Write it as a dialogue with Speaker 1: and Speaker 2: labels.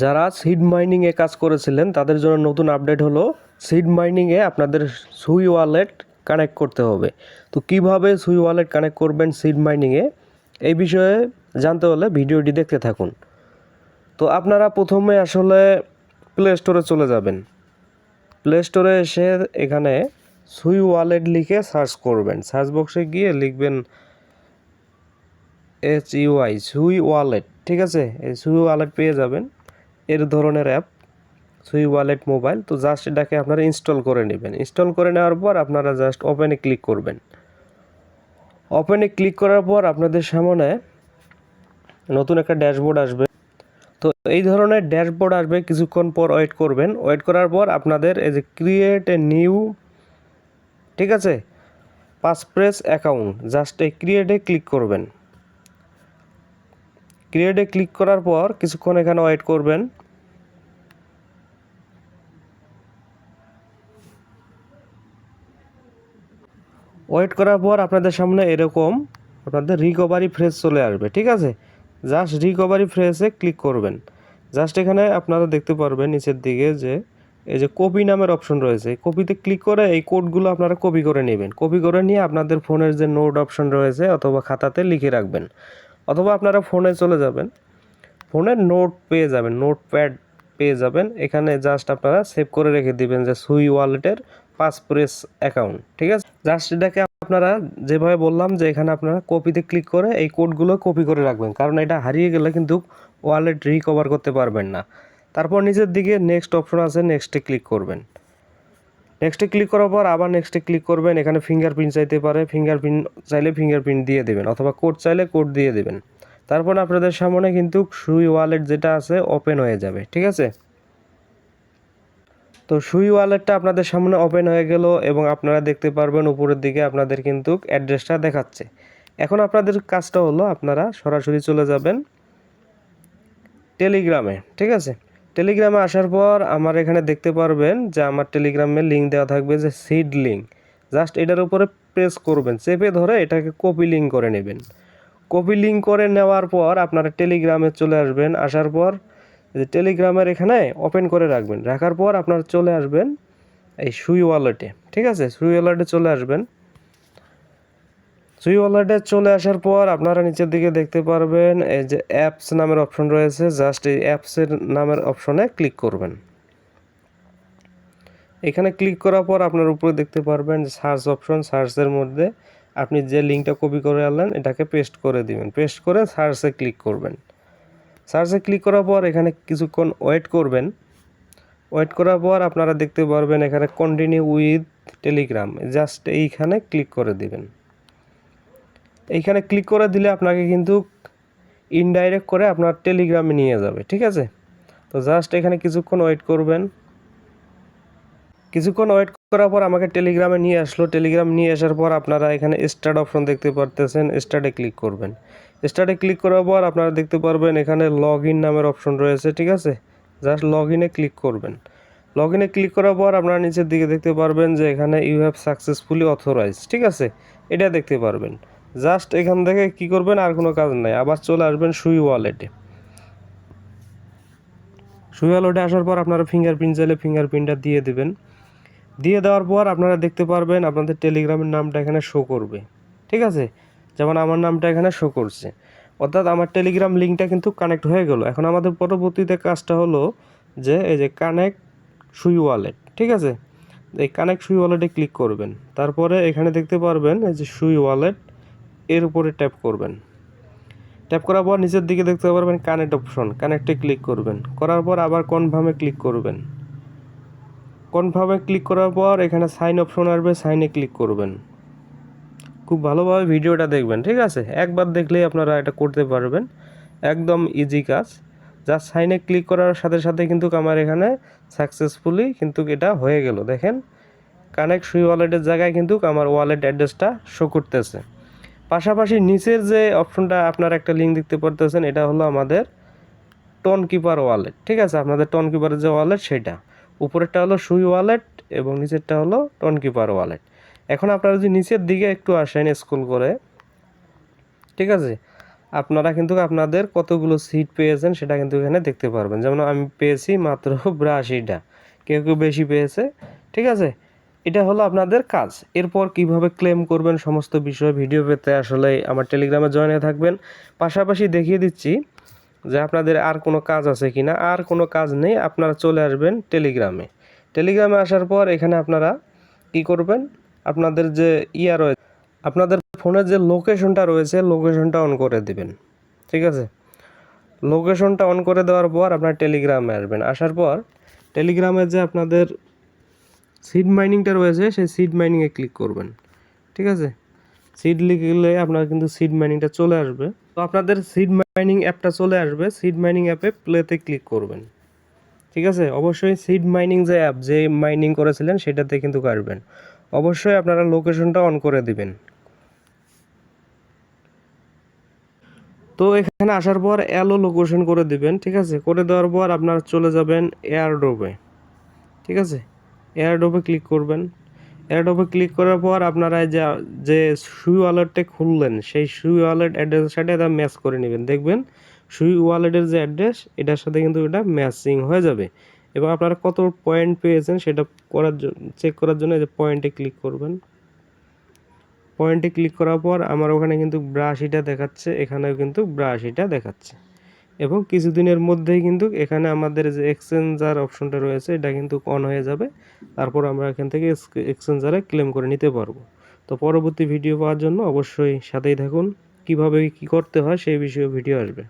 Speaker 1: যারা সিড মাইনিংয়ে কাজ করেছিলেন, তাদের জন্য নতুন আপডেট হলো সিড মাইনিংয়ে আপনাদের সুই ওয়ালেট কানেক্ট করতে হবে। তো কীভাবে সুই ওয়ালেট কানেক্ট করবেন সিড মাইনিংয়ে এই বিষয়ে জানতে হলে ভিডিওটি দেখতে থাকুন। তো আপনারা প্রথমে আসলে প্লে স্টোরে চলে যাবেন। প্লে স্টোরে এসে এখানে সুই ওয়ালেট লিখে সার্চ করবেন। সার্চ বক্সে গিয়ে লিখবেন এইচ ইউআই সুই ওয়ালেট ঠিক আছে? এই সুই ওয়ালেট পেয়ে যাবেন। এর ধরনের অ্যাপ সুই ওয়ালেট মোবাইল তো জাস্ট এটাকে আপনারা ইনস্টল করে নেবেন। ইনস্টল করে নেওয়ার পর আপনারা জাস্ট ওপেনে ক্লিক করবেন। ওপেনে ক্লিক করার পর আপনাদের সামনে নতুন একটা ড্যাশবোর্ড আসবে। তো এই ধরনের ড্যাশবোর্ড আসবে, কিছুক্ষণ পর ওয়েট করবেন। ওয়েট করার পর আপনাদের এই যে ক্রিয়েট এ নিউ ঠিক আছে? পাসপ্রেস অ্যাকাউন্ট জাস্ট এই ক্রিয়েটে ক্লিক করবেন। ক্রিয়েটে ক্লিক করার পর কিছুক্ষণ এখানে ওয়েট করবেন। ওয়েট করার পর আপনাদের সামনে এরকম আপনাদের রিকভারি ফ্রেজ চলে আসবে, ঠিক আছে? জাস্ট রিকভারি ফ্রেজে ক্লিক করবেন। জাস্ট এখানে আপনারা দেখতে পারবেন নিচের দিকে যে এই যে কপি নামের অপশন রয়েছে। কপিতে ক্লিক করে এই কোডগুলো আপনারা কপি করে নেবেন। কপি করে নিয়ে আপনাদের ফোনের যে নোট অপশন রয়েছে অথবা খাতাতে লিখে রাখবেন। অথবা আপনারা ফোনে চলে যাবেন। ফোনের নোট পেয়ে যাবেন নোট প্যাড পেয়ে যাবেন। এখানে জাস্ট আপনারা সেভ করে রেখে দিবেন যে সুই ওয়ালেটের পাস প্রেস অ্যাকাউন্ট ঠিক আছে? জাস্ট এটাকে আপনারা যেভাবে বললাম যে এখানে আপনারা কপিতে ক্লিক করে এই কোডগুলো কপি করে রাখবেন। কারণ এটা হারিয়ে গেলে কিন্তু ওয়ালেট রিকভার করতে পারবেন না। তারপর নিচের দিকে নেক্সট অপশন আছে নেক্সটে ক্লিক করবেন। নেক্সটে ক্লিক করার পর আবার নেক্সটে ক্লিক করবেন। এখানে ফিঙ্গারপ্রিন্ট চাইতে পারে ফিঙ্গারপ্রিন্ট চাইলে ফিঙ্গারপ্রিন্ট দিয়ে দেবেন অথবা কোড চাইলে কোড দিয়ে দেবেন। তারপর আপনাদের সামনে কিন্তু সুই ওয়ালেট যেটা আছে ওপেন হয়ে যাবে, ঠিক আছে? তো সুই ওয়ালেটটা আপনাদের সামনে ওপেন হয়ে গেল এবং আপনারা দেখতে পারবেন উপরের দিকে আপনাদের কিন্তু অ্যাড্রেসটা দেখাচ্ছে। এখন আপনাদের কাজটা হলো আপনারা সরাসরি চলে যাবেন টেলিগ্রামে ঠিক আছে? টেলিগ্রামে আসার পর আমার এখানে দেখতে পারবেন যে আমার টেলিগ্রামে লিঙ্ক দেওয়া থাকবে যে সিড লিঙ্ক জাস্ট এটার উপরে প্রেস করবেন, চেপে ধরে এটাকে কপি লিঙ্ক করে নেবেন। কপি লিঙ্ক করে নেওয়ার পর আপনারা টেলিগ্রামে চলে আসবেন, আসার পর যে টেলিগ্রামের এখানে ওপেন করে রাখবেন। রাখার পর আপনারা চলে আসবেন এই সুই ওয়ালেটে ঠিক আছে? সুই ওয়ালেটে চলে আসবেন। সুই ওয়ালেটে চলে আসার পর আপনারা নিচের দিকে দেখতে পারবেন, এই যে অ্যাপস নামের অপশন রয়েছে। জাস্ট এই অ্যাপসের নামের অপশনে ক্লিক করবেন। এখানে ক্লিক করার পর আপনার উপরে দেখতে পারবেন সার্চ অপশন সার্চের মধ্যে আপনি যে লিঙ্কটা কপি করে আনলেন, এটাকে পেস্ট করে দিবেন। পেস্ট করে সার্চে ক্লিক করবেন। সার্চে ক্লিক করার পর এখানে কিছুক্ষণ ওয়েট করবেন। ওয়েট করার পর আপনারা দেখতে পারবেন এখানে কন্টিনিউ উইথ টেলিগ্রাম জাস্ট এইখানে ক্লিক করে দিবেন। এইখানে ক্লিক করে দিলে আপনাকে কিন্তু ইনডাইরেক্ট করে আপনার টেলিগ্রামে নিয়ে যাবে, ঠিক আছে? তো জাস্ট এখানে কিছুক্ষণ ওয়েট করবেন। কিছুক্ষণ ওয়েট করার পর আমাকে টেলিগ্রামে নিয়ে আসলো। টেলিগ্রাম নিয়ে আসার পর আপনারা এখানে স্টার্ট অপশন দেখতে পারতেছেন। স্টার্টে ক্লিক করবেন। স্টার্টে ক্লিক করার পর আপনারা দেখতে পারবেন এখানে লগ ইন নামের অপশন রয়েছে, ঠিক আছে? জাস্ট লগ ইনে ক্লিক করবেন। লগ ইনে ক্লিক করার পর আপনারা নিচের দিকে দেখতে পারবেন যে এখানে ইউ হ্যাভ সাকসেসফুলি অথরাইজ ঠিক আছে? এটা দেখতে পারবেন। জাস্ট এখান থেকে কি করবেন? আর কোনো কাজ নাই। আবার চলে আসবেন সুই ওয়ালেটে সুই ওয়ালেটে আসার পর আপনারা ফিঙ্গারপ্রিন্ট চাইলে ফিঙ্গারপ্রিন্টটা দিয়ে দেবেন। দিয়ে দেওয়ার পর আপনারা দেখতে পারবেন আপনাদের টেলিগ্রামের নামটা এখানে শো করবে। ঠিক আছে? যেমন আমার নামটা এখানে শো করছে। অর্থাৎ আমার টেলিগ্রাম লিঙ্কটা কিন্তু কানেক্ট হয়ে গেল। এখন আমাদের পরবর্তীতে কাজটা হলো যে, এই যে কানেক্ট সুই ওয়ালেট ঠিক আছে? এই কানেক্ট সুই ওয়ালেটে ক্লিক করবেন। তারপরে এখানে দেখতে পারবেন, এই যে সুই ওয়ালেট এর উপরে ট্যাপ করবেন। ট্যাপ করার পর নিচের দিকে দেখতে পারবেন কানেক্ট অপশন কানেক্টে ক্লিক করবেন। করার পর আবার কনফার্মে ক্লিক করবেন। কনফার্মে ক্লিক করার পর এখানে সাইন অপশন আসবে সাইনে ক্লিক করবেন। খুব ভালোভাবে ভিডিওটা দেখবেন, ঠিক আছে? একবার দেখলেই আপনারা এটা করতে পারবেন। একদম ইজি কাজ। জাস্ট সাইনে ক্লিক করার সাথে সাথে কিন্তু আমার এখানে সাকসেসফুলি কিন্তু এটা হয়ে গেল, দেখেন? কানেক্ট সুই ওয়ালেটের জায়গায় কিন্তু আমার ওয়ালেট অ্যাড্রেসটা শো করতেছে। পাশাপাশি নিচের যে অপশনটা আপনার একটা লিঙ্ক দেখতে পারতেছেন, এটা হলো আমাদের টন কিপার ওয়ালেট ঠিক আছে? আপনাদের টন কিপারের যে ওয়ালেট সেটা। উপরেরটা হলো সুই ওয়ালেট এবং নিচেরটা হলো টন কিপার ওয়ালেট এখন আপনারা যদি নিচের দিকে একটু আসেন স্কুল করে, ঠিক আছে? আপনারা কিন্তু আপনাদের কতগুলো সিট পেয়েছেন সেটা কিন্তু এখানে দেখতে পারবেন। যেমন আমি পেয়েছি মাত্র বিরাশিটা, কেউ কেউ বেশি পেয়েছে, ঠিক আছে? এটা হলো আপনাদের কাজ। এরপর কীভাবে ক্লেম করবেন সমস্ত বিষয় ভিডিও পেতে আসলে আমার টেলিগ্রামে জয়েন হয়ে থাকবেন। পাশাপাশি দেখিয়ে দিচ্ছি যে আপনাদের আর কোনো কাজ আছে কিনা, আর কোনো কাজ নেই, আপনারা চলে আসবেন টেলিগ্রামে টেলিগ্রামে আসার পর এখানে আপনারা কি করবেন? আপনাদের যে ইয়া রয়েছে আপনাদের ফোনের যে লোকেশনটা রয়েছে, লোকেশনটা অন করে দিবেন। ঠিক আছে? লোকেশনটা অন করে দেওয়ার পর আপনার টেলিগ্রামে আসবেন। আসার পর টেলিগ্রামে যে আপনাদের সিড মাইনিংটা রয়েছে, সেই সিড মাইনিংয়ে ক্লিক করবেন। ঠিক আছে? সিড লিখলে আপনার কিন্তু সিড মাইনিংটা চলে আসবে। তো আপনাদের সিড মাইনিং অ্যাপটা চলে আসবে। সিড মাইনিং অ্যাপে প্লেতে ক্লিক করবেন। ঠিক আছে? অবশ্যই সিড মাইনিং যে অ্যাপ যে মাইনিং করেছিলেন, সেটাতে কিন্তু আসবেন অবশ্যই আপনারা লোকেশনটা অন করে দিবেন। তো এখানে আসার পর অ্যালো লোকেশন করে দিবেন, ঠিক আছে? করে দেওয়ার পর আপনারা চলে যাবেন এয়ারড্রপে ঠিক আছে? এয়ারড্রপে ক্লিক করবেন। এয়ারড্রপে ক্লিক করার পর আপনারা যে যে সুই ওয়ালেটটা খুললেন, সেই সুই ওয়ালেট অ্যাড্রেসের সাথে এটা ম্যাচ করে নেবেন। দেখবেন সুই ওয়ালেটের যে অ্যাড্রেস এটার সাথে কিন্তু এটা ম্যাচিং হয়ে যাবে। এবং আপনারা কত পয়েন্ট পেয়েছেন সেটা করার জন্য চেক করার জন্য এই যে পয়েন্টে ক্লিক করবেন। পয়েন্টে ক্লিক করার পর আমার ওখানে কিন্তু ব্রাশিটা দেখাচ্ছে, এখানেও কিন্তু ব্রাশিটা দেখাচ্ছে। এবং কিছুদিনের মধ্যেই কিন্তু এখানে আমাদের যে এক্সচেঞ্জার অপশনটা রয়েছে, এটা কিন্তু অন হয়ে যাবে। তারপর আমরা এখান থেকে এক্সচেঞ্জারে ক্লেম করে নিতে পারব। তো পরবর্তী ভিডিও পাওয়ার জন্য অবশ্যই সাথেই থাকুন। কীভাবে কি করতে হয় সেই বিষয়ে ভিডিও আসবে।